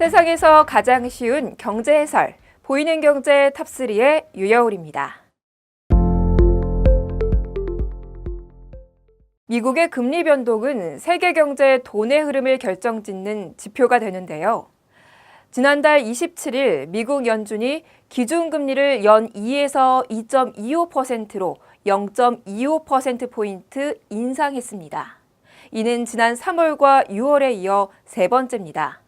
세상에서 가장 쉬운 경제 해설, 보이는 경제 탑3의 유여울입니다. 미국의 금리 변동은 세계 경제의 돈의 흐름을 결정짓는 지표가 되는데요. 지난달 27일 미국 연준이 기준금리를 연 2에서 2.25%로 0.25%포인트 인상했습니다. 이는 지난 3월과 6월에 이어 세 번째입니다.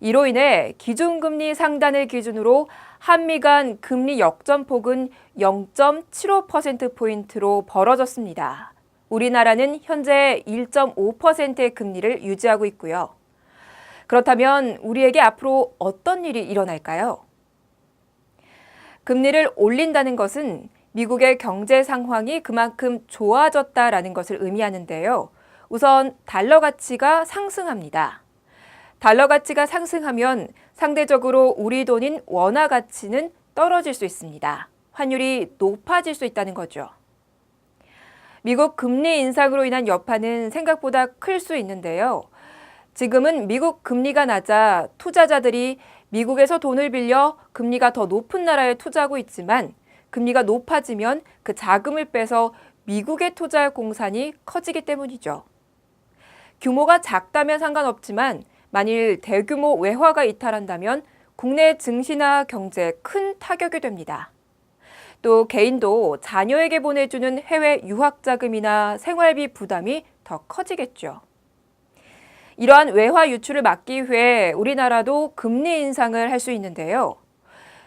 이로 인해 기준금리 상단을 기준으로 한미 간 금리 역전폭은 0.75%포인트로 벌어졌습니다. 우리나라는 현재 1.5%의 금리를 유지하고 있고요. 그렇다면 우리에게 앞으로 어떤 일이 일어날까요? 금리를 올린다는 것은 미국의 경제 상황이 그만큼 좋아졌다라는 것을 의미하는데요. 우선 달러 가치가 상승합니다. 달러 가치가 상승하면 상대적으로 우리 돈인 원화 가치는 떨어질 수 있습니다. 환율이 높아질 수 있다는 거죠. 미국 금리 인상으로 인한 여파는 생각보다 클 수 있는데요. 지금은 미국 금리가 낮아 투자자들이 미국에서 돈을 빌려 금리가 더 높은 나라에 투자하고 있지만 금리가 높아지면 그 자금을 빼서 미국에 투자할 공산이 커지기 때문이죠. 규모가 작다면 상관없지만 만일 대규모 외화가 이탈한다면 국내 증시나 경제에 큰 타격이 됩니다. 또 개인도 자녀에게 보내주는 해외 유학 자금이나 생활비 부담이 더 커지겠죠. 이러한 외화 유출을 막기 위해 우리나라도 금리 인상을 할 수 있는데요.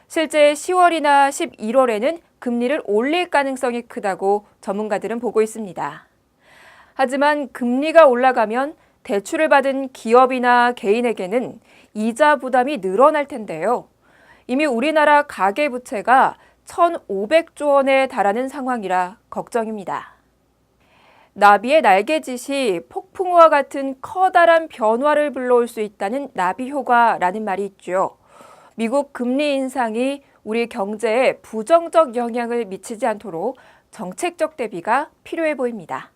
실제 10월이나 11월에는 금리를 올릴 가능성이 크다고 전문가들은 보고 있습니다. 하지만 금리가 올라가면 대출을 받은 기업이나 개인에게는 이자 부담이 늘어날 텐데요. 이미 우리나라 가계부채가 1,500조 원에 달하는 상황이라 걱정입니다. 나비의 날개짓이 폭풍우와 같은 커다란 변화를 불러올 수 있다는 나비 효과라는 말이 있죠. 미국 금리 인상이 우리 경제에 부정적 영향을 미치지 않도록 정책적 대비가 필요해 보입니다.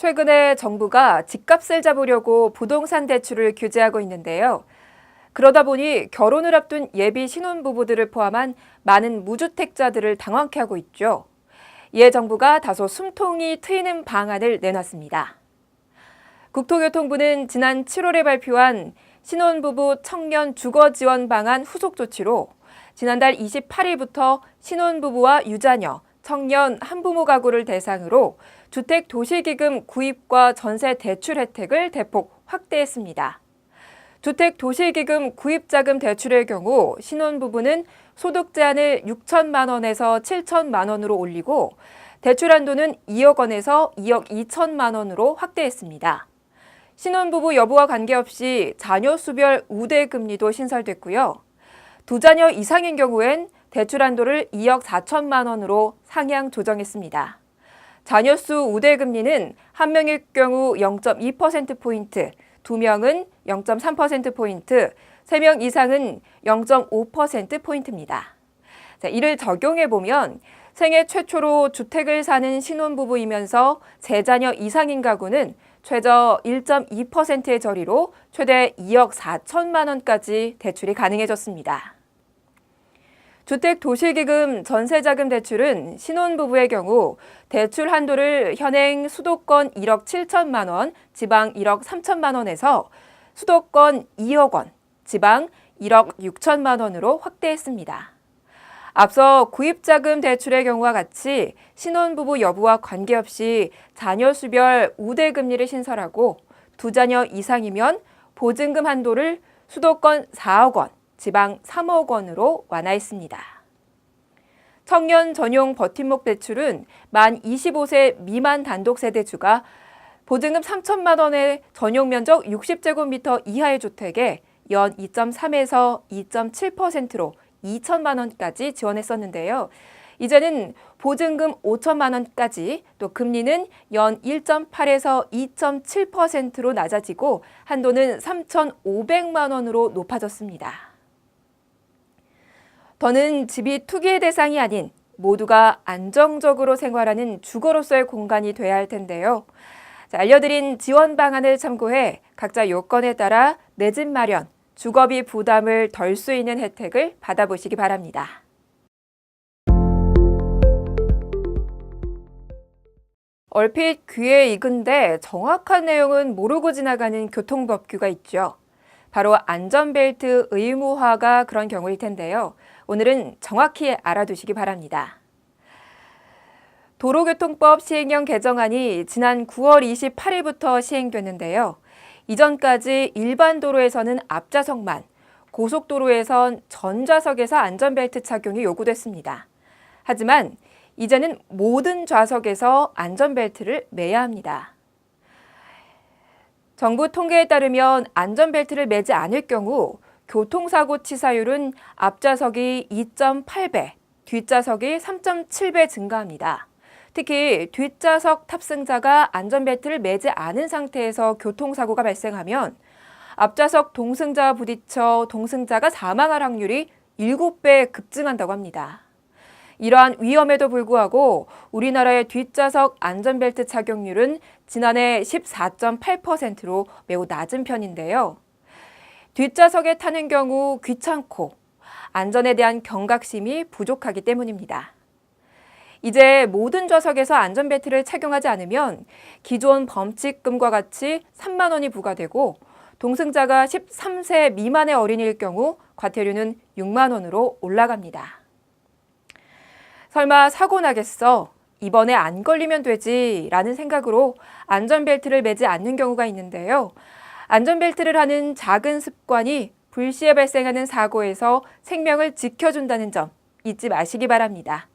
최근에 정부가 집값을 잡으려고 부동산 대출을 규제하고 있는데요. 그러다 보니 결혼을 앞둔 예비 신혼부부들을 포함한 많은 무주택자들을 당황케 하고 있죠. 이에 정부가 다소 숨통이 트이는 방안을 내놨습니다. 국토교통부는 지난 7월에 발표한 신혼부부 청년 주거 지원 방안 후속 조치로 지난달 28일부터 신혼부부와 유자녀, 청년 한부모 가구를 대상으로 주택 도시기금 구입과 전세 대출 혜택을 대폭 확대했습니다. 주택 도시기금 구입자금 대출의 경우 신혼부부는 소득 제한을 6천만 원에서 7천만 원으로 올리고 대출 한도는 2억 원에서 2억 2천만 원으로 확대했습니다. 신혼부부 여부와 관계없이 자녀 수별 우대 금리도 신설됐고요. 두 자녀 이상인 경우엔 대출 한도를 2억 4천만 원으로 상향 조정했습니다. 자녀 수 우대 금리는 한 명일 경우 0.2%포인트, 두 명은 0.3%포인트, 세 명 이상은 0.5%포인트입니다. 자, 이를 적용해 보면 생애 최초로 주택을 사는 신혼부부이면서 세 자녀 이상인 가구는 최저 1.2%의 저리로 최대 2억 4천만 원까지 대출이 가능해졌습니다. 주택 도시기금 전세자금 대출은 신혼부부의 경우 대출 한도를 현행 수도권 1억 7천만 원, 지방 1억 3천만 원에서 수도권 2억 원, 지방 1억 6천만 원으로 확대했습니다. 앞서 구입자금 대출의 경우와 같이 신혼부부 여부와 관계없이 자녀 수별 우대 금리를 신설하고 두 자녀 이상이면 보증금 한도를 수도권 4억 원, 지방 3억 원으로 완화했습니다. 청년 전용 버팀목 대출은 만 25세 미만 단독 세대주가 보증금 3천만 원의 전용 면적 60제곱미터 이하의 주택에 연 2.3에서 2.7%로 2천만 원까지 지원했었는데요. 이제는 보증금 5천만 원까지 또 금리는 연 1.8에서 2.7%로 낮아지고 한도는 3,500만 원으로 높아졌습니다. 더는 집이 투기의 대상이 아닌 모두가 안정적으로 생활하는 주거로서의 공간이 돼야 할 텐데요. 자, 알려드린 지원 방안을 참고해 각자 요건에 따라 내 집 마련, 주거비 부담을 덜 수 있는 혜택을 받아보시기 바랍니다. 얼핏 귀에 익은데 정확한 내용은 모르고 지나가는 교통법규가 있죠. 바로 안전벨트 의무화가 그런 경우일 텐데요. 오늘은 정확히 알아두시기 바랍니다. 도로교통법 시행령 개정안이 지난 9월 28일부터 시행됐는데요. 이전까지 일반 도로에서는 앞좌석만, 고속도로에선 전좌석에서 안전벨트 착용이 요구됐습니다. 하지만 이제는 모든 좌석에서 안전벨트를 매야 합니다. 정부 통계에 따르면 안전벨트를 매지 않을 경우 교통사고 치사율은 앞좌석이 2.8배, 뒷좌석이 3.7배 증가합니다. 특히 뒷좌석 탑승자가 안전벨트를 매지 않은 상태에서 교통사고가 발생하면 앞좌석 동승자와 부딪혀 동승자가 사망할 확률이 7배 급증한다고 합니다. 이러한 위험에도 불구하고 우리나라의 뒷좌석 안전벨트 착용률은 지난해 14.8%로 매우 낮은 편인데요. 뒷좌석에 타는 경우 귀찮고 안전에 대한 경각심이 부족하기 때문입니다. 이제 모든 좌석에서 안전벨트를 착용하지 않으면 기존 범칙금과 같이 3만 원이 부과되고 동승자가 13세 미만의 어린이일 경우 과태료는 6만 원으로 올라갑니다. 설마 사고 나겠어? 이번에 안 걸리면 되지 라는 생각으로 안전벨트를 매지 않는 경우가 있는데요. 안전벨트를 하는 작은 습관이 불시에 발생하는 사고에서 생명을 지켜준다는 점 잊지 마시기 바랍니다.